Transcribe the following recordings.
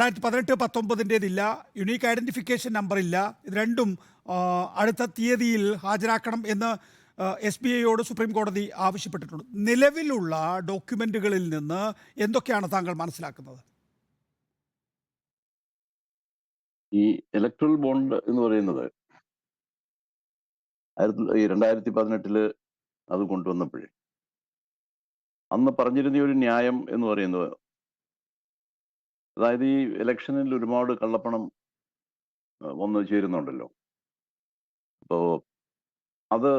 രണ്ടായിരത്തി പതിനെട്ട് പത്തൊമ്പതിന്റേതില്ല unique identification number ഇല്ല ഇത് രണ്ടും അടുത്ത തീയതിയിൽ ഹാജരാക്കണം എന്ന് എസ് ബി ഐയോട് സുപ്രീം കോടതി ആവശ്യപ്പെട്ടിട്ടുണ്ട്. നിലവിലുള്ള ഡോക്യുമെന്റുകളിൽ നിന്ന് എന്തൊക്കെയാണ് താങ്കൾ മനസ്സിലാക്കുന്നത്? ഈ ഇലക്ട്രൽ ബോണ്ട് എന്ന് പറയുന്നത് ആയിരത്തി രണ്ടായിരത്തി പതിനെട്ടിൽ അത് കൊണ്ടുവന്നപ്പോഴേ അന്ന് പറഞ്ഞിരുന്ന ഒരു ന്യായം എന്ന് പറയുന്നത് അതായത് ഈ ഇലക്ഷനിൽ ഒരുപാട് കള്ളപ്പണം വന്ന് ചേരുന്നുണ്ടല്ലോ. അപ്പോ അത്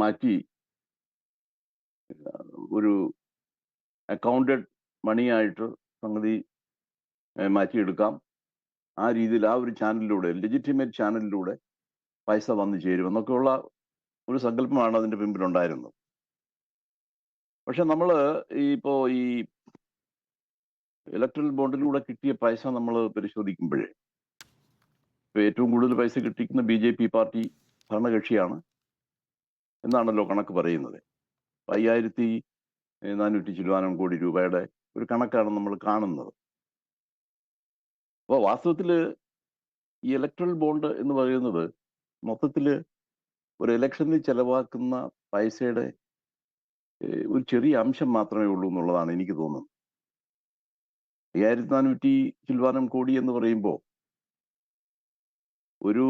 മാറ്റി ഒരു അക്കൗണ്ടഡ് മണിയായിട്ട് സംഗതി മാറ്റിയെടുക്കാം. ആ രീതിയിൽ ആ ഒരു ചാനലിലൂടെ ലെജിറ്റിമേറ്റ് ചാനലിലൂടെ പൈസ വന്നു ചേരും എന്നൊക്കെയുള്ള ഒരു സങ്കല്പമാണ് അതിന്റെ പിമ്പിലുണ്ടായിരുന്നത് പക്ഷെ നമ്മൾ ഈ ഇപ്പോ ഈ ഇലക്ട്രൽ ബോണ്ടിലൂടെ കിട്ടിയ പൈസ നമ്മൾ പരിശോധിക്കുമ്പോഴേ. ഏറ്റവും കൂടുതൽ പൈസ കിട്ടിക്കുന്ന ബി ജെ പി പാർട്ടി ഭരണകക്ഷിയാണ് എന്നാണല്ലോ കണക്ക് പറയുന്നത്. അയ്യായിരത്തി നാനൂറ്റി ചില്ലുവാനം കോടി രൂപയുടെ ഒരു കണക്കാണ് നമ്മൾ കാണുന്നത്. അപ്പോൾ വാസ്തവത്തിൽ ഈ ഇലക്ട്രൽ ബോണ്ട് എന്ന് പറയുന്നത് മൊത്തത്തിൽ ഒരു ഇലക്ഷനിൽ ചെലവാക്കുന്ന പൈസയുടെ ഒരു ചെറിയ അംശം മാത്രമേ ഉള്ളൂ എന്നുള്ളതാണ് എനിക്ക് തോന്നുന്നത്. അയ്യായിരത്തി നാനൂറ്റി ചിൽവാനം കോടി എന്ന് പറയുമ്പോൾ ഒരു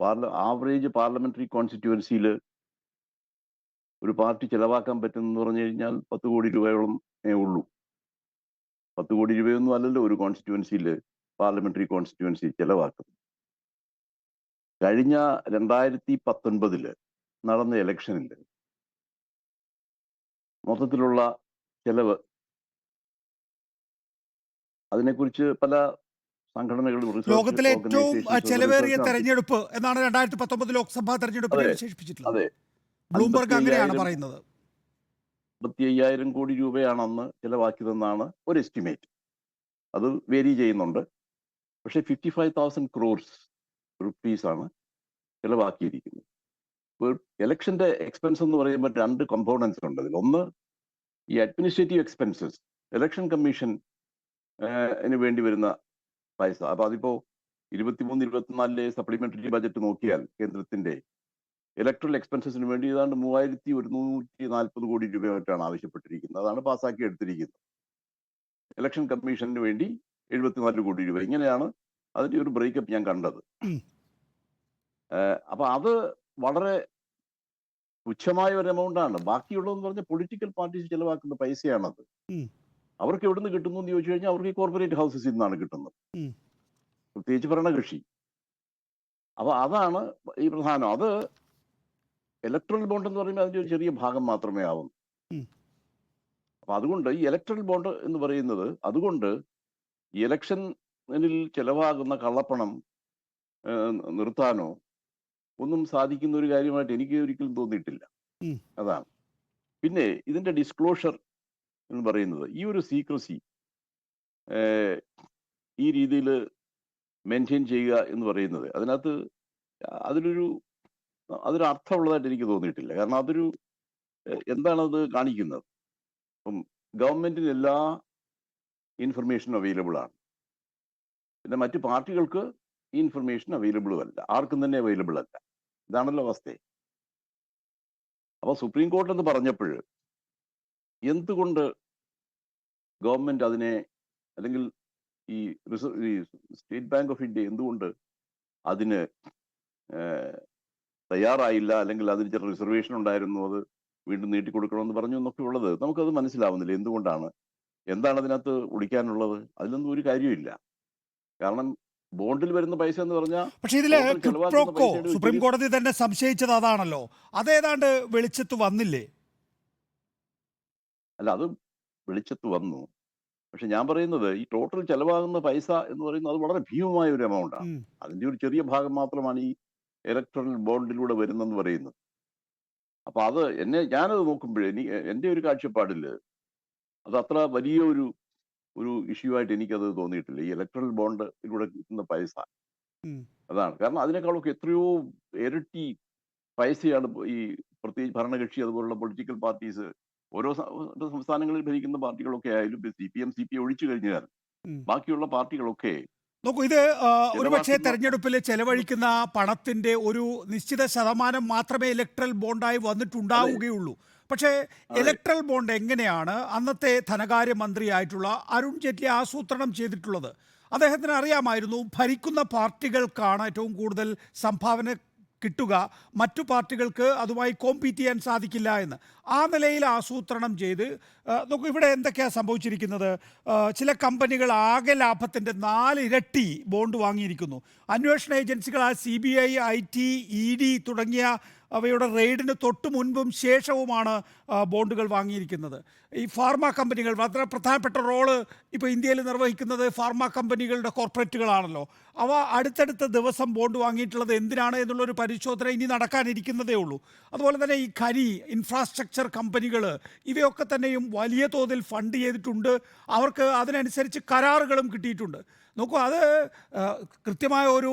പാർല ആവറേജ് പാർലമെന്ററി കോൺസ്റ്റിറ്റ്യുവൻസിയിൽ ഒരു പാർട്ടി ചിലവാക്കാൻ പറ്റുമെന്ന് പറഞ്ഞു കഴിഞ്ഞാൽ പത്ത് കോടി രൂപയോളം ഉള്ളൂ. പത്ത് കോടി രൂപയൊന്നും അല്ലല്ലോ ഒരു കോൺസ്റ്റിറ്റ്യുവൻസിയിൽ പാർലമെന്ററി കോൺസ്റ്റിറ്റ്യുവൻസി ചിലവാക്കുന്നു കഴിഞ്ഞ രണ്ടായിരത്തി പത്തൊൻപതിൽ നടന്ന ഇലക്ഷനിൽ മൊത്തത്തിലുള്ള ചെലവ് അതിനെക്കുറിച്ച് പല സംഘടനകളും ലോകത്തിലെ ഏറ്റവും ചെലവേറിയ തെരഞ്ഞെടുപ്പ് എന്നാണ് രണ്ടായിരത്തി പത്തൊമ്പത് ലോക്സഭാ തെരഞ്ഞെടുപ്പിനെ വിശേഷിപ്പിച്ചിട്ടുള്ളത്. ബ്ലൂംബർഗ് അങ്ങനെയാണ് പറയുന്നത്. അമ്പത്തി അയ്യായിരം കോടി രൂപയാണ് അന്ന് ചെലവാക്കിയതെന്നാണ് ഒരു എസ്റ്റിമേറ്റ് അത് വേരി ചെയ്യുന്നുണ്ട്. പക്ഷെ fifty five thousand crores rupees ആണ് ചെലവാക്കിയിരിക്കുന്നത്. എലക്ഷന്റെ ഇലക്ഷന്റെ എക്സ്പെൻസ് എന്ന് പറയുമ്പോൾ രണ്ട് കമ്പോണൻസ് ഉണ്ട്. അതിൽ ഒന്ന് ഈ അഡ്മിനിസ്ട്രേറ്റീവ് എക്സ്പെൻസസ് ഇലക്ഷൻ കമ്മീഷൻ വേണ്ടി വരുന്ന പൈസ. അപ്പൊ അതിപ്പോ ഇരുപത്തിമൂന്ന് ഇരുപത്തിനാലിലെ സപ്ലിമെന്ററി ബജറ്റ് നോക്കിയാൽ കേന്ദ്രത്തിന്റെ ഇലക്ട്രൽ എക്സ്പെൻസസിന് വേണ്ടി ഏതാണ്ട് മൂവായിരത്തി ഒരുന്നൂറ്റി നാൽപ്പത് കോടി രൂപ മറ്റാണ് ആവശ്യപ്പെട്ടിരിക്കുന്നത്. അതാണ് പാസ്സാക്കി എടുത്തിരിക്കുന്നത്. ഇലക്ഷൻ കമ്മീഷന് വേണ്ടി എഴുപത്തിനാല് കോടി രൂപ. ഇങ്ങനെയാണ് അതിന്റെ ഒരു ബ്രേക്കപ്പ് ഞാൻ കണ്ടത്. അപ്പൊ അത് വളരെ തുച്ഛമായ ഒരു എമൗണ്ട് ആണ്. ബാക്കിയുള്ളതെന്ന് പറഞ്ഞാൽ പൊളിറ്റിക്കൽ പാർട്ടീസ് ചെലവാക്കുന്ന പൈസയാണത്. അവർക്ക് എവിടുന്ന് കിട്ടുന്നു എന്ന് ചോദിച്ചു കഴിഞ്ഞാൽ അവർക്ക് ഈ കോർപ്പറേറ്റ് ഹൗസസിൽ നിന്നാണ് കിട്ടുന്നത്. പ്രത്യേകിച്ച് ഭരണകക്ഷി. അപ്പൊ അതാണ് ഈ പ്രധാനം. അത് ഇലക്ട്രൽ ബോണ്ട് എന്ന് പറയുമ്പോൾ അതിന്റെ ഒരു ചെറിയ ഭാഗം മാത്രമേ ആവുന്നു. ഉം. അപ്പൊ അതുകൊണ്ട് ഈ ഇലക്ട്രൽ ബോണ്ട് എന്ന് പറയുന്നത് അതുകൊണ്ട് ഇലക്ഷനിൽ ചെലവാകുന്ന കള്ളപ്പണം നിർത്താനോ ഒന്നും സാധിക്കുന്ന ഒരു കാര്യമായിട്ട് എനിക്ക് ഒരിക്കലും തോന്നിയിട്ടില്ല. അതാണ്. പിന്നെ ഇതിന്റെ ഡിസ്ക്ലോഷർ എന്ന് പറയുന്നത്. ഈ ഒരു സീക്രസി ഈ രീതിയിൽ മെയിന്റെയിൻ ചെയ്യുക എന്ന് പറയുന്നത് അതിനകത്ത് അതിലൊരു അതൊരു അർത്ഥമുള്ളതായിട്ട് എനിക്ക് തോന്നിയിട്ടില്ല. കാരണം അതൊരു എന്താണത് കാണിക്കുന്നത്? അപ്പം ഗവൺമെന്റിന് എല്ലാ ഇൻഫർമേഷനും അവൈലബിൾ ആണ്. പിന്നെ മറ്റു പാർട്ടികൾക്ക് ഈ ഇൻഫർമേഷൻ അവൈലബിളും അല്ല. ആർക്കും തന്നെ അവൈലബിൾ അല്ല. ഇതാണല്ലോ അവസ്ഥ. അപ്പൊ സുപ്രീം കോടതി എന്ന് പറഞ്ഞപ്പോൾ എന്തുകൊണ്ട് ഗവൺമെന്റ് അതിനെ അല്ലെങ്കിൽ ഈ റിസർവ് ഈ സ്റ്റേറ്റ് ബാങ്ക് ഓഫ് ഇന്ത്യ എന്തുകൊണ്ട് അതിന് തയ്യാറായില്ല? അല്ലെങ്കിൽ അതിന് ചില റിസർവേഷൻ ഉണ്ടായിരുന്നു അത് വീണ്ടും നീട്ടിക്കൊടുക്കണമെന്ന് പറഞ്ഞു എന്നൊക്കെ ഉള്ളത് നമുക്കത് മനസ്സിലാവുന്നില്ല. എന്തുകൊണ്ടാണ്? എന്താണ് അതിനകത്ത് ഒളിക്കാനുള്ളത്? അതിലൊന്നും ഒരു കാര്യമില്ല കാരണം ബോണ്ടിൽ വരുന്ന പൈസ എന്ന് പറഞ്ഞാൽ പക്ഷേ ഇതിൽ സുപ്രീം കോടതി തന്നെ സംശയിച്ചത് അതാണല്ലോ. അതേതാണ്ട് വെളിച്ചത്ത് വന്നില്ലേ? അല്ല അത് വെളിച്ചത്ത് വന്നു. പക്ഷെ ഞാൻ പറയുന്നത് ഈ ടോട്ടൽ ചെലവാകുന്ന പൈസ എന്ന് പറയുന്നത് അത് വളരെ ഭീമമായ ഒരു എമൗണ്ട് ആണ്. ഉം. അതിന്റെ ഒരു ചെറിയ ഭാഗം മാത്രമാണ് ഈ ഇലക്ട്രൽ ബോണ്ടിലൂടെ വരുന്നെന്ന് പറയുന്നത്. അപ്പൊ അത് എന്നെ ഞാനത് നോക്കുമ്പോഴേ എനിക്ക് എന്റെ ഒരു കാഴ്ചപ്പാടിൽ അത് അത്ര വലിയ ഒരു ഒരു ഇഷ്യൂ ആയിട്ട് എനിക്കത് തോന്നിയിട്ടില്ല. ഈ ഇലക്ട്രൽ ബോണ്ടിലൂടെ കിട്ടുന്ന പൈസ. അതാണ്. കാരണം അതിനേക്കാളൊക്കെ എത്രയോ ഇരട്ടി പൈസയാണ് ഈ പ്രത്യേകിച്ച് ഭരണകക്ഷി അതുപോലുള്ള പൊളിറ്റിക്കൽ പാർട്ടീസ് ഓരോ സംസ്ഥാനങ്ങളിൽ ഭരിക്കുന്ന പാർട്ടികളൊക്കെ ആയാലും C P M C P ഒഴിച്ചു കഴിഞ്ഞാൽ ബാക്കിയുള്ള പാർട്ടികളൊക്കെ നോക്കൂ ഇത് ഒരുപക്ഷെ തെരഞ്ഞെടുപ്പിൽ ചെലവഴിക്കുന്ന പണത്തിന്റെ ഒരു നിശ്ചിത ശതമാനം മാത്രമേ ഇലക്ട്രൽ ബോണ്ടായി വന്നിട്ടുണ്ടാവുകയുള്ളൂ. പക്ഷേ ഇലക്ട്രൽ ബോണ്ട് എങ്ങനെയാണ് അന്നത്തെ ധനകാര്യ മന്ത്രിയായിട്ടുള്ള അരുൺ ജെയ്റ്റ്ലി ആസൂത്രണം ചെയ്തിട്ടുള്ളത്? അദ്ദേഹത്തിന് അറിയാമായിരുന്നു ഭരിക്കുന്ന പാർട്ടികൾക്കാണ് ഏറ്റവും കൂടുതൽ സംഭാവന കിട്ടുക മറ്റു പാർട്ടികൾക്ക് അതുമായി കോമ്പീറ്റ് ചെയ്യാൻ സാധിക്കില്ല എന്ന്. ആ നിലയിൽ ആസൂത്രണം ചെയ്ത് നോക്കൂ ഇവിടെ എന്തൊക്കെയാണ് സംഭവിച്ചിരിക്കുന്നത്? ചില കമ്പനികൾ ആകെ ലാഭത്തിന്റെ നാലിരട്ടി ബോണ്ട് വാങ്ങിയിരിക്കുന്നു. അന്വേഷണ ഏജൻസികൾ ആ C B I I T E D തുടങ്ങിയ അവയുടെ റെയ്ഡിന് തൊട്ട് മുൻപും ശേഷവുമാണ് ബോണ്ടുകൾ വാങ്ങിയിരിക്കുന്നത്. ഈ ഫാർമ കമ്പനികൾ വളരെ പ്രധാനപ്പെട്ട റോൾ ഇപ്പോൾ ഇന്ത്യയിൽ നിർവഹിക്കുന്നത് ഫാർമ കമ്പനികളുടെ കോർപ്പറേറ്റുകളാണല്ലോ. അവ അടുത്തടുത്ത ദിവസം ബോണ്ട് വാങ്ങിയിട്ടുള്ളത് എന്തിനാണ് എന്നുള്ളൊരു പരിശോധന ഇനി നടക്കാനിരിക്കുന്നതേ ഉള്ളൂ. അതുപോലെ തന്നെ ഈ ഖനി ഇൻഫ്രാസ്ട്രക്ചർ കമ്പനികൾ ഇവയൊക്കെ തന്നെയും വലിയ തോതിൽ ഫണ്ട് ചെയ്തിട്ടുണ്ട്. അവർക്ക് അതിനനുസരിച്ച് കരാറുകളും കിട്ടിയിട്ടുണ്ട്. നോക്കൂ അത് കൃത്യമായ ഒരു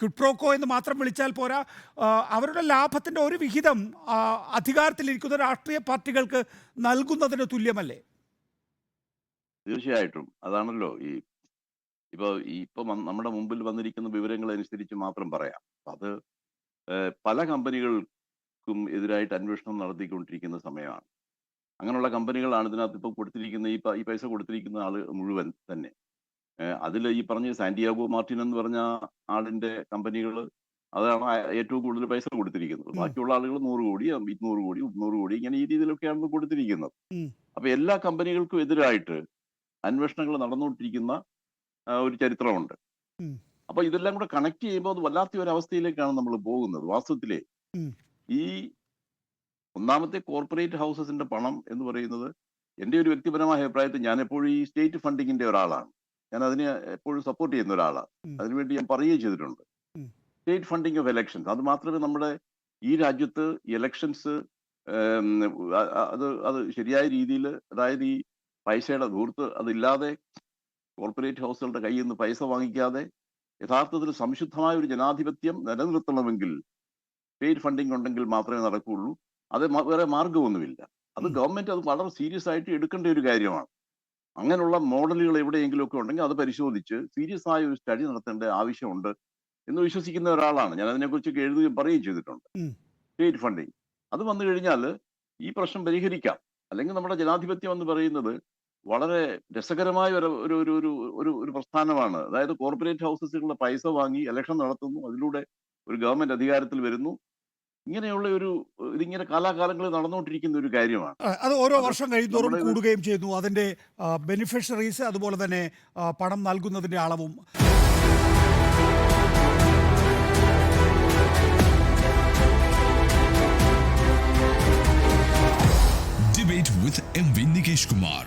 ക്വിപ്രോക്കോ എന്ന് മാത്രം വിളിച്ചാൽ പോരാ. അവരുടെ ലാഭത്തിന്റെ ഒരു വിഹിതം അധികാരത്തിലിരിക്കുന്ന രാഷ്ട്രീയ പാർട്ടികൾക്ക് നൽകുന്നതിന് തുല്യമല്ലേ? തീർച്ചയായിട്ടും. അതാണല്ലോ ഈ ഇപ്പൊ ഈ ഇപ്പൊ നമ്മുടെ മുമ്പിൽ വന്നിരിക്കുന്ന വിവരങ്ങൾ അനുസരിച്ച് മാത്രം പറയാം. അത് പല കമ്പനികൾക്കും എതിരായിട്ട് അന്വേഷണം നടത്തിക്കൊണ്ടിരിക്കുന്ന സമയമാണ്. അങ്ങനെയുള്ള കമ്പനികളാണ് ഇതിനകത്ത് ഇപ്പൊ കൊടുത്തിരിക്കുന്ന ഈ പൈസ കൊടുത്തിരിക്കുന്ന ആൾ മുഴുവൻ തന്നെ. അതിൽ ഈ പറഞ്ഞ സാന്റിയാഗോ മാർട്ടിൻ എന്ന് പറഞ്ഞ ആളിന്റെ കമ്പനികൾ അതാണ് ഏറ്റവും കൂടുതൽ പൈസ കൊടുത്തിരിക്കുന്നത്. ബാക്കിയുള്ള ആളുകൾ നൂറ് കോടി ഇരുന്നൂറ് കോടി മുന്നൂറ് കോടി ഇങ്ങനെ ഈ രീതിയിലൊക്കെയാണ് കൊടുത്തിരിക്കുന്നത്. അപ്പൊ എല്ലാ കമ്പനികൾക്കും എതിരായിട്ട് അന്വേഷണങ്ങൾ നടന്നുകൊണ്ടിരിക്കുന്ന ഒരു ചരിത്രമുണ്ട്. അപ്പൊ ഇതെല്ലാം കൂടെ കണക്ട് ചെയ്യുമ്പോൾ അത് വല്ലാത്ത ഒരു അവസ്ഥയിലേക്കാണ് നമ്മൾ പോകുന്നത് വാസ്തവത്തിലെ. ഈ ഒന്നാമത്തെ കോർപ്പറേറ്റ് ഹൗസസിന്റെ പണം എന്ന് പറയുന്നത് എന്റെ ഒരു വ്യക്തിപരമായ അഭിപ്രായത്തിൽ ഞാൻ എപ്പോഴും ഈ സ്റ്റേറ്റ് ഫണ്ടിങ്ങിന്റെ ഒരാളാണ്. ഞാൻ അതിനെ എപ്പോഴും സപ്പോർട്ട് ചെയ്യുന്ന ഒരാളാണ്. അതിനുവേണ്ടി ഞാൻ പറയുകയും ചെയ്തിട്ടുണ്ട്. സ്റ്റേറ്റ് ഫണ്ടിങ് ഓഫ് എലക്ഷൻസ് അത് മാത്രമേ നമ്മുടെ ഈ രാജ്യത്ത് ഇലക്ഷൻസ് അത് അത് ശരിയായ രീതിയിൽ അതായത് ഈ പൈസയുടെ ദൂർത്ത് അതില്ലാതെ കോർപ്പറേറ്റ് ഹൗസുകളുടെ കയ്യിൽ നിന്ന് പൈസ വാങ്ങിക്കാതെ യഥാർത്ഥത്തിൽ സംശുദ്ധമായ ഒരു ജനാധിപത്യം നിലനിർത്തണമെങ്കിൽ പെയ്ഡ് ഫണ്ടിങ് ഉണ്ടെങ്കിൽ മാത്രമേ നടക്കുകയുള്ളൂ. അത് വേറെ മാർഗമൊന്നുമില്ല അത് ഗവൺമെന്റ് അത് വളരെ സീരിയസ് ആയിട്ട് എടുക്കേണ്ട ഒരു കാര്യമാണ്. അങ്ങനെയുള്ള മോഡലുകൾ എവിടെയെങ്കിലും ഒക്കെ ഉണ്ടെങ്കിൽ അത് പരിശോധിച്ച് സീരിയസ് ആയ ഒരു സ്റ്റഡി നടത്തേണ്ട ആവശ്യമുണ്ട് എന്ന് വിശ്വസിക്കുന്ന ഒരാളാണ്. ഞാൻ അതിനെക്കുറിച്ചൊക്കെ എഴുതുകയും പറയുകയും ചെയ്തിട്ടുണ്ട്. സ്റ്റേറ്റ് ഫണ്ടിങ് അത് വന്നു കഴിഞ്ഞാൽ ഈ പ്രശ്നം പരിഹരിക്കാം. അല്ലെങ്കിൽ നമ്മുടെ ജനാധിപത്യം എന്ന് പറയുന്നത് വളരെ രസകരമായ ഒരു ഒരു ഒരു ഒരു ഒരു ഒരു പ്രസ്ഥാനമാണ്. അതായത് കോർപ്പറേറ്റ് ഹൗസസുകളുടെ പൈസ വാങ്ങി ഇലക്ഷൻ നടത്തുന്നു. അതിലൂടെ ഒരു ഗവൺമെന്റ് അധികാരത്തിൽ വരുന്നു. ഇങ്ങനെയുള്ള ഒരു ഇതിങ്ങനെ കാലാകാലങ്ങളിൽ നടന്നുകൊണ്ടിരിക്കുന്ന ഒരു കാര്യമാണ്. അത് ഓരോ വർഷം കഴിയുന്നതോറും കൂടുകയും ചെയ്യുന്നു. അതിന്റെ ബെനിഫിഷ്യറീസ് അതുപോലെ തന്നെ പണം നൽകുന്നതിന്റെ അളവും debate with M V Nikesh Kumar